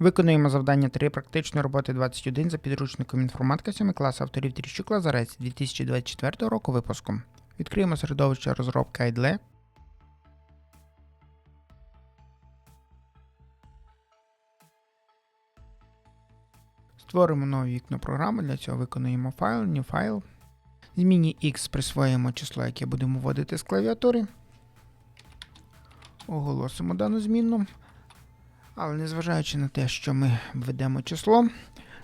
Виконуємо завдання 3 практичної роботи 21 за підручником інформатика 7 класу авторів Тріщук Лазарець 2024 року випуску. Відкриємо середовище розробки IDLE. Створимо нове вікно програми. Для цього виконуємо файл, new файл. Зміні X присвоїмо число, яке будемо вводити з клавіатури. Оголосимо дану змінну. Але незважаючи на те, що ми введемо число,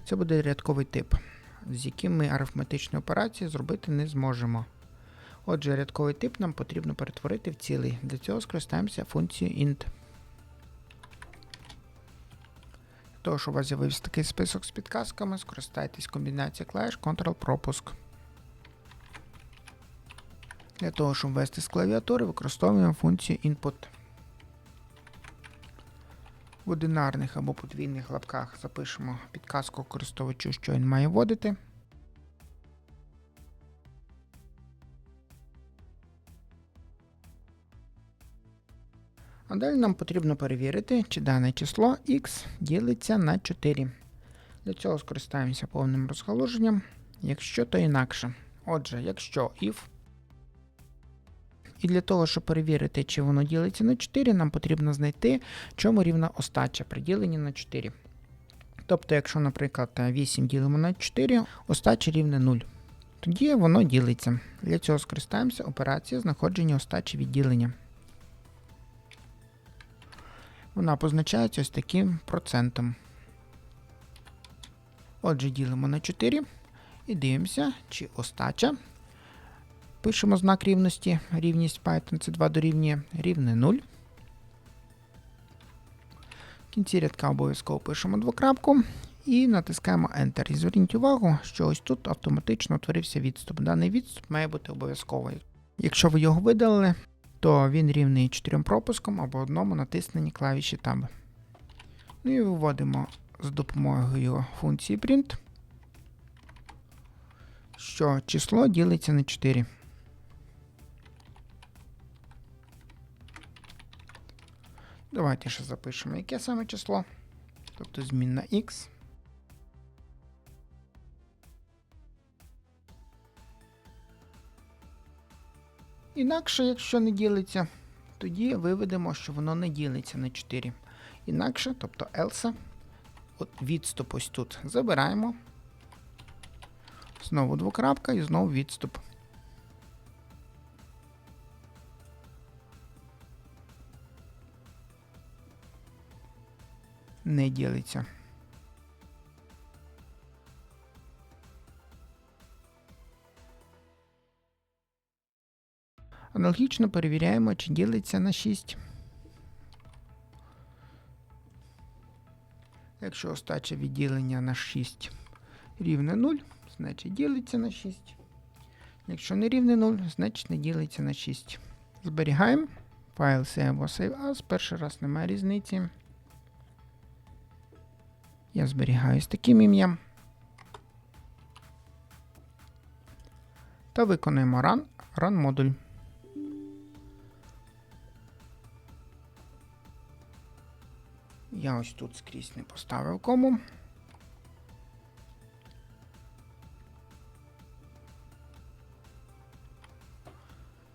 це буде рядковий тип, з яким ми арифметичні операції зробити не зможемо. Отже, рядковий тип нам потрібно перетворити в цілий. Для цього скористаємося функцією int. Для того, щоб у вас з'явився такий список з підказками, скористайтесь комбінацією клавіш Ctrl-пропуск. Для того, щоб ввести з клавіатури, використовуємо функцію input. В одинарних або подвійних лапках запишемо підказку користувачу, що він має вводити. А далі нам потрібно перевірити, чи дане число x ділиться на 4. Для цього скористаємося повним розгалуженням. Якщо, то інакше. Отже, якщо if. І для того, щоб перевірити, чи воно ділиться на 4, нам потрібно знайти, чому рівна остача при діленні на 4. Тобто, якщо, наприклад, 8 ділимо на 4, остача рівне 0. Тоді воно ділиться. Для цього скористаємося операцією знаходження остачі відділення. Вона позначається ось таким процентом. Отже, ділимо на 4 і дивимося, чи остача. Пишемо знак рівності, рівність Python це 2 дорівнює рівне 0. В кінці рядка обов'язково пишемо двокрапку і натискаємо Enter. І зверніть увагу, що ось тут автоматично утворився відступ. Даний відступ має бути обов'язковий. Якщо ви його видалили, то він рівний 4 пропускам або одному натисненні клавіші Tab. Ну і виводимо з допомогою функції print, що число ділиться на 4. Давайте ще запишемо, яке саме число. Тобто змінна x. Інакше, якщо не ділиться, тоді виведемо, що воно не ділиться на 4. Інакше, тобто else, от відступ ось тут забираємо. Знову двокрапка і знову відступ. Не ділиться. Аналогічно перевіряємо, чи ділиться на 6. Якщо остача відділення на 6 рівне 0, значить ділиться на 6. Якщо не рівне 0, значить не ділиться на 6. Зберігаємо. Файл save або save as. Перший раз немає різниці. Я зберігаю з таким ім'ям. Та виконуємо run, run модуль. Я ось тут скрізь не поставив кому.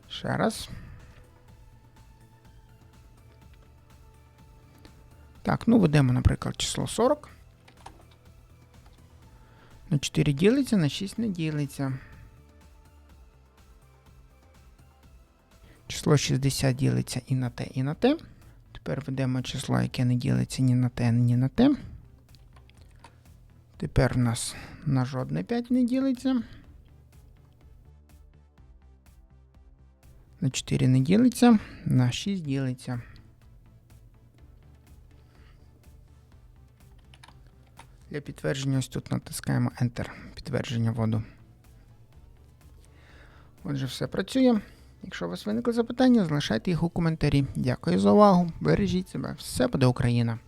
Ще раз. Так, ну ведемо, наприклад, число 40. На 4 ділиться, на 6 не ділиться. Число 60 ділиться і на те, і на те. Тепер ведемо число, яке не ділиться ні на те, ні на те. Тепер у нас на жодне 5 не ділиться. На 4 не ділиться, на 6 ділиться. Для підтвердження ось тут натискаємо Enter. Підтвердження воду. Отже, все працює. Якщо у вас виникли запитання, залишайте їх у коментарі. Дякую за увагу. Бережіть себе. Все буде Україна!